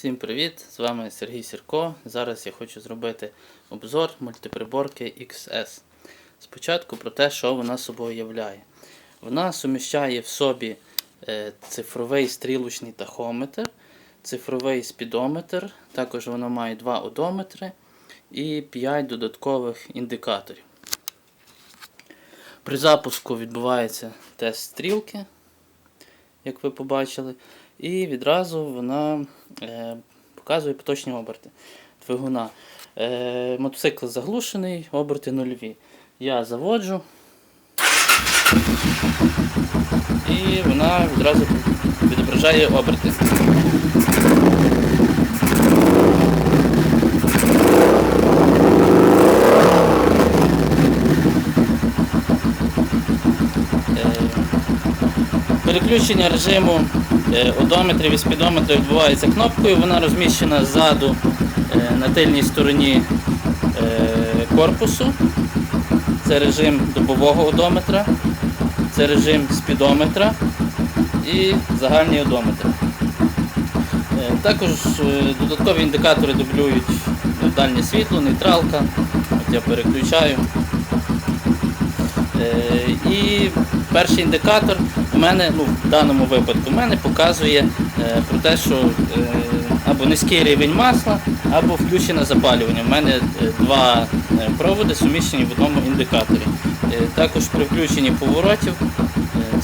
Всім привіт! З вами Сергій Сірко. Зараз я хочу зробити обзор мультиприборки XS. Спочатку про те, що вона собою являє. Вона суміщає в собі е, цифровий стрілочний тахометр, цифровий спідометр, також вона має два одометри і 5 додаткових індикаторів. При запуску відбувається тест стрілки, як ви побачили, і відразу вона е, показує поточні оберти двигуна. Е, мотоцикл заглушений, оберти нульові. Я заводжу і вона відразу відображає оберти. Переключення режиму е, одометрів і спідометрів відбувається кнопкою. Вона розміщена ззаду е, на тильній стороні е, корпусу. Це режим добового одометра, це режим спідометра і загальний одометр. Е, Також е, додаткові індикатори дублюють дальнє світло, нейтралка. От я переключаю. Е, І перший індикатор у мене, ну, в даному випадку, у мене показує е, про те, що е, або низький рівень масла, або включене запалювання. У мене два проводи суміщені в одному індикаторі. Також при включенні поворотів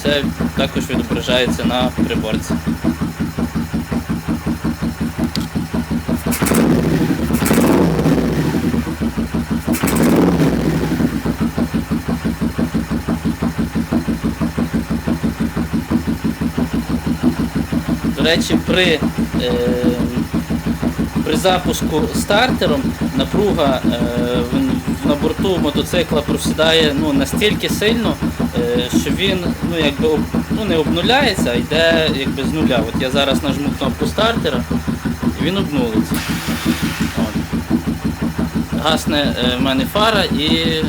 це також відображається на приборці. Речі, при, е, при запуску стартером напруга е, на борту мотоцикла просідає ну, настільки сильно, е, що він ну, якби, ну, не обнуляється, а йде якби, з нуля. От я зараз нажму кнопку стартера і він обнулиться. Гасне е, в мене фара і е,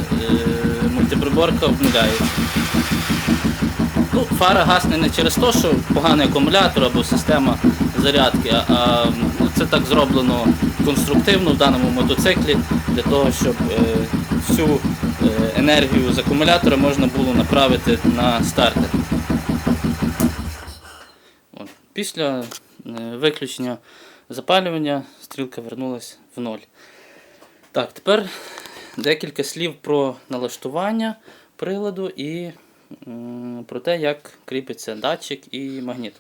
мультиприборка обнуляється. Ну, фара гасне не через те, що поганий акумулятор або система зарядки, а, це так зроблено конструктивно в даному мотоциклі для того, щоб е, всю е, енергію з акумулятора можна було направити на стартер. От. Після е, виключення запалювання стрілка вернулась в ноль. Так, тепер декілька слів про налаштування приладу і про те, як кріпиться датчик і магніт.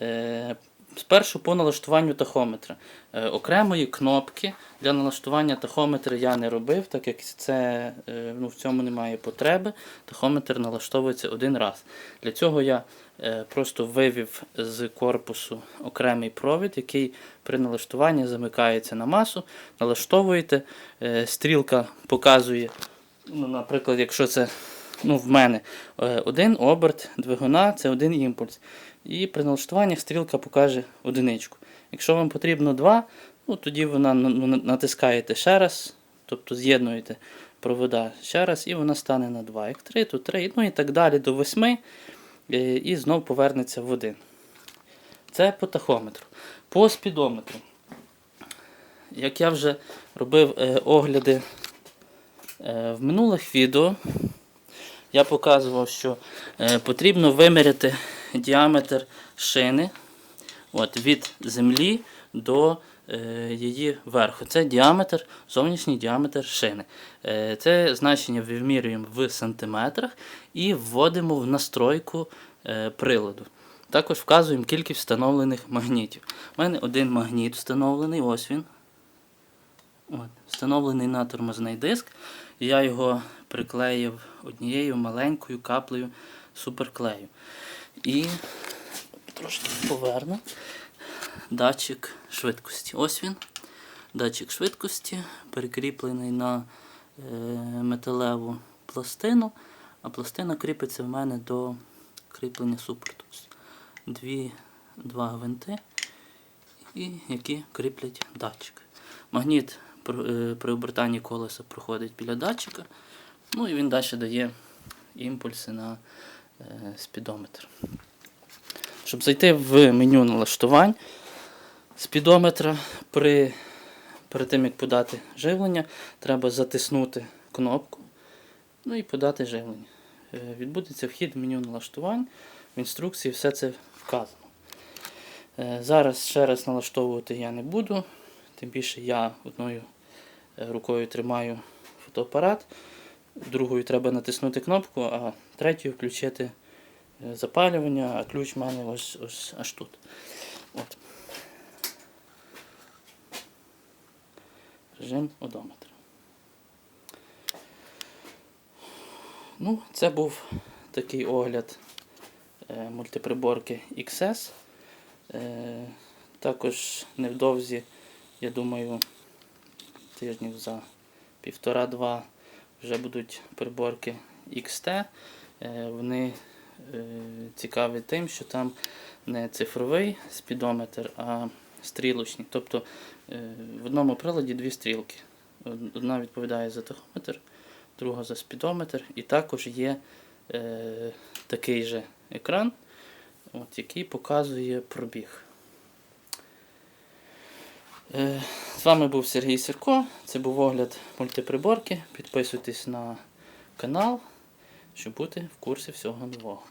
Е, Спершу по налаштуванню тахометра. Е, Окремої кнопки для налаштування тахометра я не робив, так як це, е, ну, в цьому немає потреби. Тахометр налаштовується один раз. Для цього я просто вивів з корпусу окремий провід, який при налаштуванні замикається на масу, налаштовуєте, стрілка показує, ну, наприклад, якщо це ну, в мене е, один оберт двигуна це один імпульс. І при налаштуваннях стрілка покаже одиничку. Якщо вам потрібно два, ну, тоді вона ну, ну, натискаєте ще раз, тобто з'єднуєте провода ще раз, і вона стане на 2. Як 3, то 3, ну і так далі до 8, е, і знов повернеться в 1. Це по тахометру. По спідометру. Як я вже робив е, огляди в минулих відео, я показував, що е, потрібно виміряти діаметр шини от, від землі до е, її верху. Це діаметр, зовнішній діаметр шини. Е, це значення вимірюємо в сантиметрах і вводимо в настройку приладу. Також вказуємо кількість встановлених магнітів. У мене один магніт встановлений, ось він. От, встановлений на тормозний диск. Я його приклеїв однією маленькою каплею суперклею. І трошки поверну датчик швидкості. Ось він. Датчик швидкості перекріплений на е, металеву пластину, а пластина кріпиться в мене до кріплення супорту. Дві, два гвинти, і які кріплять датчик. Магніт е, при обертанні колеса проходить біля датчика, ну і він далі дає імпульси на е, спідометр. Щоб зайти в меню налаштувань, спідометра при, перед тим, як подати живлення, треба затиснути кнопку ну і подати живлення. Е, Відбудеться вхід в меню налаштувань. В інструкції все це вказано. Е, Зараз ще раз налаштовувати я не буду, тим більше я одною рукою тримаю фотоапарат, другою треба натиснути кнопку, а третьою включити е, запалювання, а ключ в мене ось, ось аж тут. От. Режим одометра. Ну, це був такий огляд е, мультиприборки XS. Е, також невдовзі, я думаю, тижнів за півтора-два вже будуть приборки XT. Е, вони е, цікаві тим, що там не цифровий спідометр, а стрілочний. Тобто е, в одному приладі дві стрілки. Одна відповідає за тахометр, друга за спідометр, і також є такий же екран, от, який показує пробіг. З вами був Сергій Сірко. Це був огляд мультиприборки. Підписуйтесь на канал, щоб бути в курсі всього нового.